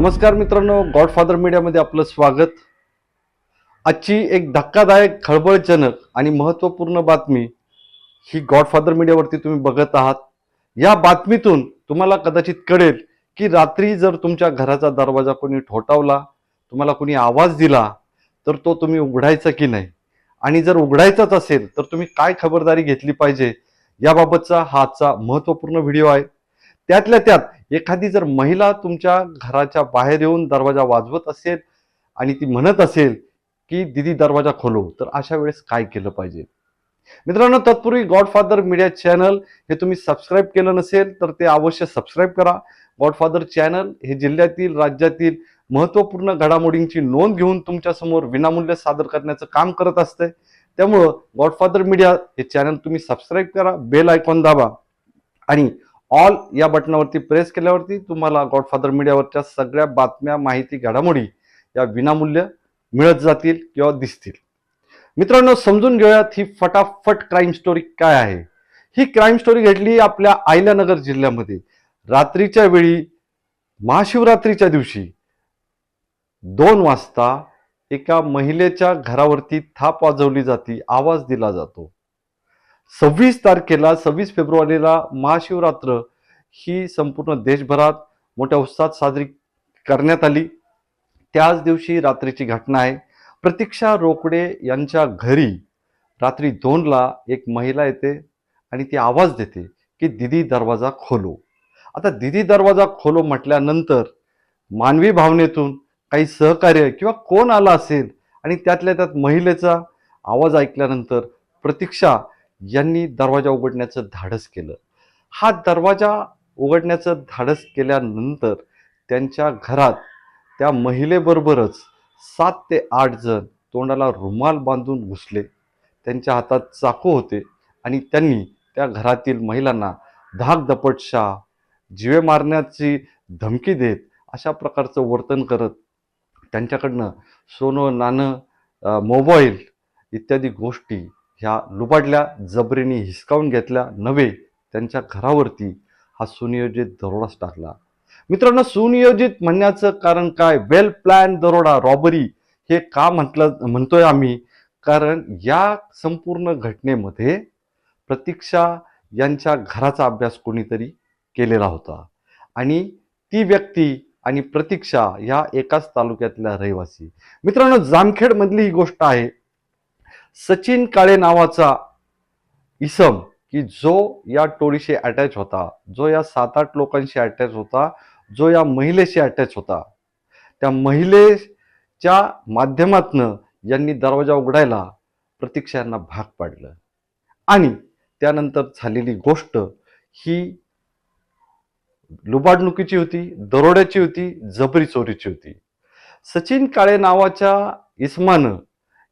नमस्कार मित्रांनो गॉडफादर मीडियामध्ये आपलं स्वागत. आजची एक धक्कादायक खळबळजनक आणि महत्त्वपूर्ण बातमी ही गॉडफादर मीडियावरती तुम्ही बघत आहात. या बातमीतून तुम्हाला कदाचित कळेल की रात्री जर तुमच्या घराचा दरवाजा कोणी ठोठावला तुम्हाला कोणी आवाज दिला तर तो तुम्ही उघडायचा की नाही? आणि जर उघडायचाच असेल तर तुम्ही काय खबरदारी घेतली पाहिजे? याबाबतचा हा आजचा महत्त्वपूर्ण व्हिडिओ आहे. त्यातल्या त्यात एखादी जर महिला तुमच्या घराच्या बाहेर येऊन दरवाजा वाजवत असेल आणि ती म्हणत असेल की दिदी दरवाजा खोलो. तर अशा वेळेस काय केलं पाहिजे? मित्रांनो तत्पूर्वी गॉडफादर मीडिया चॅनल हे तुम्ही सबस्क्राईब केलं नसेल तर ते अवश्य सबस्क्राईब करा. गॉडफादर चॅनल हे जिल्ह्यातील राज्यातील महत्त्वपूर्ण घडामोडींची नोंद घेऊन तुमच्यासमोर विनामूल्य सादर करण्याचं काम करत असते. त्यामुळं गॉडफादर मीडिया हे चॅनल तुम्ही सबस्क्राईब करा बेल आयकॉन दाबा आणि ऑल या बटनावरती प्रेस केल्यावरती तुम्हाला गॉडफादर मीडियावरच्या सगळ्या बातम्या माहिती घडामोडी या विनामूल्य मिळत जातील किंवा दिसतील. मित्रांनो समजून घेऊयात ही फटाफट क्राईम स्टोरी काय आहे. ही क्राईम स्टोरी घडली आपल्या आयल्यानगर जिल्ह्यामध्ये. रात्रीच्या वेळी महाशिवरात्रीच्या दिवशी दोन वाजता एका महिलेच्या घरावरती थाप वाजवली जाती आवाज दिला जातो. सव्वीस तारखेला सव्वीस फेब्रुवारीला महाशिवरात्र ही संपूर्ण देशभरात मोठ्या उत्साहात साजरी करण्यात आली. त्याच दिवशी रात्रीची घटना आहे. प्रतीक्षा रोकडे यांच्या घरी रात्री दोनला एक महिला येते आणि ती आवाज देते की दिदी दरवाजा खोलो. आता दिदी दरवाजा खोलो म्हटल्यानंतर मानवी भावनेतून काही सहकार्य किंवा कोण आला असेल आणि त्यातल्या त्यात महिलेचा आवाज ऐकल्यानंतर प्रतीक्षा यांनी दरवाजा उघडण्याचं धाडस केलं. हा दरवाजा उघडण्याचं धाडस केल्यानंतर त्यांच्या घरात त्या महिलेबरोबरच सात ते आठ जण तोंडाला रुमाल बांधून घुसले. त्यांच्या हातात चाकू होते आणि त्यांनी त्या घरातील महिलांना धाक दपटशा जिवे मारण्याची धमकी देत अशा प्रकारचं वर्तन करत त्यांच्याकडनं सोनं नाणं मोबाईल इत्यादी गोष्टी ह्या लुबाडल्या जबरीने हिसकावून घेतल्या नव्हे त्यांच्या घरावरती हा सुनियोजित दरोडाच टाकला. मित्रांनो सुनियोजित म्हणण्याचं कारण काय? वेल प्लॅन दरोडा रॉबरी हे का म्हटलं म्हणतोय आम्ही? कारण या संपूर्ण घटनेमध्ये प्रतीक्षा यांच्या घराचा अभ्यास कोणीतरी केलेला होता. आणि ती व्यक्ती आणि प्रतीक्षा या एकाच तालुक्यातल्या रहिवासी. मित्रांनो जामखेडमधली ही गोष्ट आहे. सचिन काळे नावाचा इसम की जो या टोळीशी अटॅच होता जो या सात आठ लोकांशी अटॅच होता जो या महिलेशी अटॅच होता. त्या महिलेच्या माध्यमातनं यांनी दरवाजा उघडायला प्रतीक्षा यांना भाग पाडलं. आणि त्यानंतर झालेली गोष्ट ही लुबाडणुकीची होती दरोड्याची होती जबरी चोरीची होती. सचिन काळे नावाच्या इस्मानं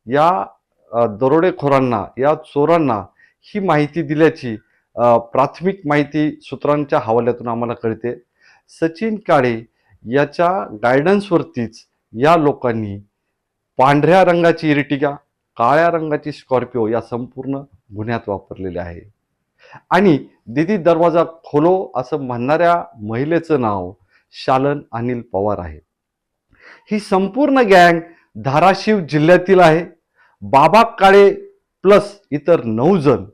या दरोडेखोरांना या चोरांना ही माहिती दिल्याची प्राथमिक माहिती सूत्रांच्या हवाल्यातून आम्हाला कळते. सचिन काळे याच्या गायडन्सवरतीच या लोकांनी पांढऱ्या रंगाची इरिटिगा काळ्या रंगाची स्कॉर्पिओ या संपूर्ण गुन्ह्यात वापरलेले आहे. आणि दिदी दरवाजा खोलो असं म्हणणाऱ्या महिलेचं नाव शालन अनिल पवार आहे. ही संपूर्ण गँग धाराशिव जिल्ह्यातील आहे. बाबा काळे प्लस इतर नऊ जण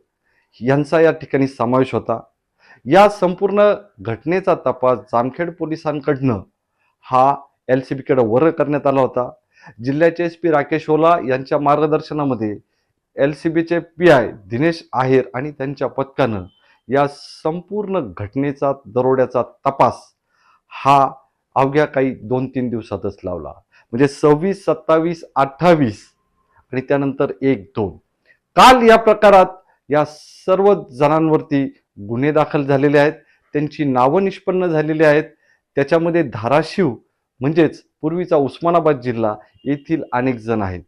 यांचा या ठिकाणी समावेश होता. या संपूर्ण घटनेचा तपास जामखेड पोलिसांकडनं हा एल सी बीकडे वर्ग करण्यात आला होता. जिल्ह्याचे एस पी राकेश ओला यांच्या मार्गदर्शनामध्ये एल सी बीचे पी आय दिनेश आहेर आणि त्यांच्या पथकानं या संपूर्ण घटनेचा दरोड्याचा तपास हा अवघ्या काही दोन तीन दिवसातच लावला. म्हणजे सव्वीस सत्तावीस अठ्ठावीस आणि त्यानंतर एक दोन. काल या प्रकारात या सर्व जणांवरती गुन्हे दाखल झालेले आहेत. त्यांची नावं निष्पन्न झालेली आहेत. त्याच्यामध्ये धाराशिव म्हणजेच पूर्वीचा उस्मानाबाद जिल्हा येथील अनेक जण आहेत.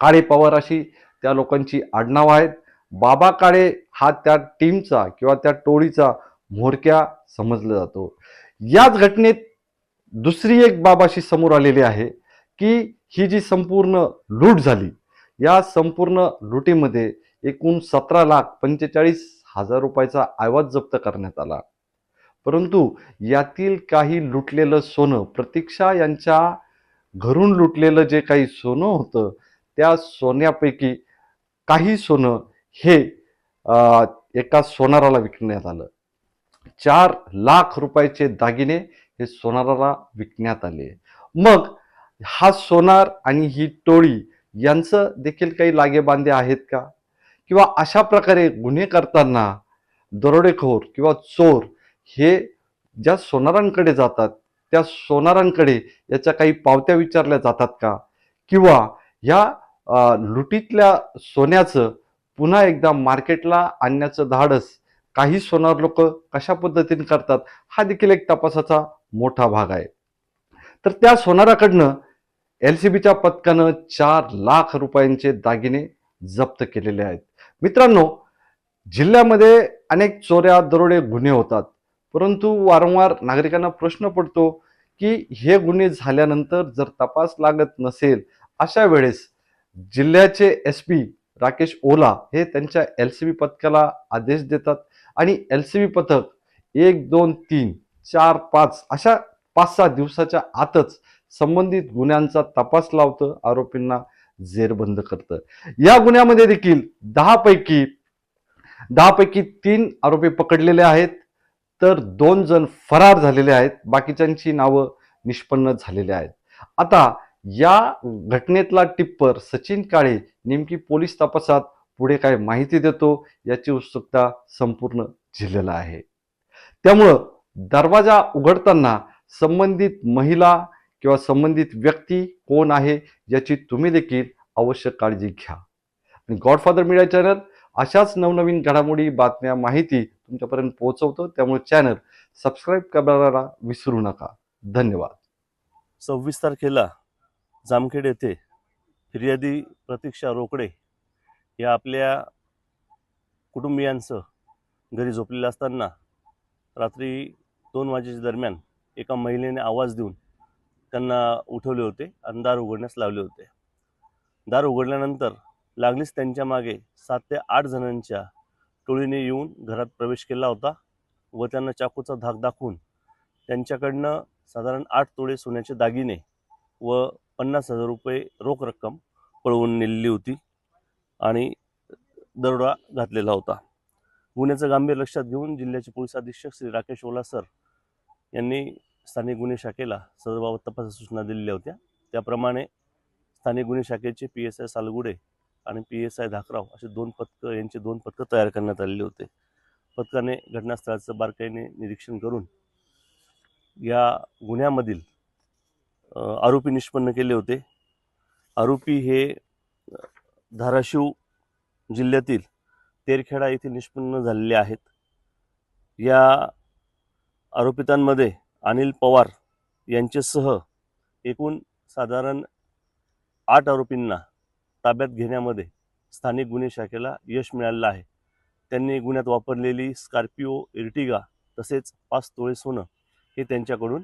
काळे पवार अशी त्या लोकांची आडनाव आहेत. बाबा काळे हा त्या टीमचा किंवा त्या टोळीचा म्होरक्या समजला जातो. याच घटनेत दुसरी एक बाबाशी समोर आलेली आहे की ही जी संपूर्ण लूट झाली या संपूर्ण लुटीमध्ये एकूण सतरा लाख पंचेचाळीस हजार रुपयाचा आवाज जप्त करण्यात आला. परंतु यातील काही लुटलेलं सोनं प्रतीक्षा यांच्या घरून लुटलेलं जे काही सोनं होतं त्या सोन्यापैकी काही सोनं हे एका सोनाराला विकण्यात आलं. चार लाख रुपयाचे दागिने हे सोनाराला विकण्यात आले. मग हा सोनार आणि ही टोळी यांचं देखील काही लागेबांधे आहेत का? किंवा अशा प्रकारे गुन्हे करताना दरोडेखोर किंवा चोर हे ज्या सोनारांकडे जातात त्या सोनारांकडे याच्या काही पावत्या विचारल्या जातात का? किंवा ह्या लुटीतल्या सोन्याचं पुन्हा एकदा मार्केटला आणण्याचं धाडस काही सोनार लोक कशा पद्धतीने करतात हा देखील एक तपासाचा मोठा भाग आहे. तर त्या सोनाराकडनं एल सी बीच्या पथकानं चार लाख रुपयांचे दागिने जप्त केलेले आहेत. मित्रांनो जिल्ह्यामध्ये अनेक चोऱ्या दरोडे गुन्हे होतात. परंतु वारंवार नागरिकांना प्रश्न पडतो की हे गुन्हे झाल्यानंतर जर तपास लागत नसेल अशा वेळेस जिल्ह्याचे एस पी राकेश ओला हे त्यांच्या एल सी बी पथकाला आदेश देतात आणि एल सी बी पथक एक दोन तीन चार पाच अशा पाच सहा दिवसाच्या आतच संबंधित गुन्ह्यांचा तपास लावतं आरोपींना जेरबंद करतं. या गुन्ह्यामध्ये देखील दहापैकी दहापैकी तीन आरोपी पकडलेले आहेत तर दोन जण फरार झालेले आहेत. बाकीच्यांची नावं निष्पन्न झालेली आहेत. आता या घटनेतला टिप्पर सचिन काळे नेमकी पोलीस तपासात पुढे काय माहिती देतो याची उत्सुकता संपूर्ण जिल्ह्याला आहे. त्यामुळं दरवाजा उघडताना संबंधित महिला किंवा संबंधित व्यक्ती कोण आहे याची तुम्ही देखील आवश्यक काळजी घ्या. आणि गॉडफादर मीडिया चॅनल अशाच नवनवीन घडामोडी बातम्या माहिती तुमच्यापर्यंत पोहोचवतो. त्यामुळे चॅनल सबस्क्राईब करायला विसरू नका. धन्यवाद. सव्वीस तारखेला जामखेड येथे फिर्यादी प्रतीक्षा रोकडे या आपल्या कुटुंबियांसह घरी झोपलेलं असताना रात्री दोन वाजेच्या दरम्यान एका महिलेने आवाज देऊन त्यांना उठवले होते आणि दार उघडण्यास लावले होते. दार उघडल्यानंतर लागलीच त्यांच्या मागे सात ते आठ जणांच्या टोळीने येऊन घरात प्रवेश केला होता व त्यांना चाकूचा धाक दाखवून त्यांच्याकडनं साधारण आठ तोळे सोन्याचे दागिने व पन्नास हजार रुपये रोख रक्कम पळवून नेलेली होती आणि दरोडा घातलेला होता. गुन्ह्याचं गांभीर्य लक्षात घेऊन जिल्ह्याचे पोलीस अधीक्षक श्री राकेश ओला सर यांनी स्थानिक गुन्हे शाखेला सदरबाबत तपास सूचना दिलेल्या होत्या. त्याप्रमाणे स्थानिक गुन्हे शाखेचे पी एस आय सालगुडे आणि पी एस आय धाकराव असे दोन पथकं यांचे दोन पथकं तयार करण्यात आलेले होते. पथकाने घटनास्थळाचं बारकाईने निरीक्षण करून या गुन्ह्यामधील आरोपी निष्पन्न केले होते. आरोपी हे धाराशिव जिल्ह्यातील तेरखेडा येथे निष्पन्न झालेले आहेत. या आरोपितांमध्ये अनिल पवार यांच्यासह एकूण साधारण आठ आरोपींना ताब्यात घेण्यामध्ये स्थानिक गुन्हे शाखेला यश मिळालेलं आहे. त्यांनी गुन्ह्यात वापरलेली स्कॉर्पिओ इर्टिगा तसेच पाच तोळे सोनं हे त्यांच्याकडून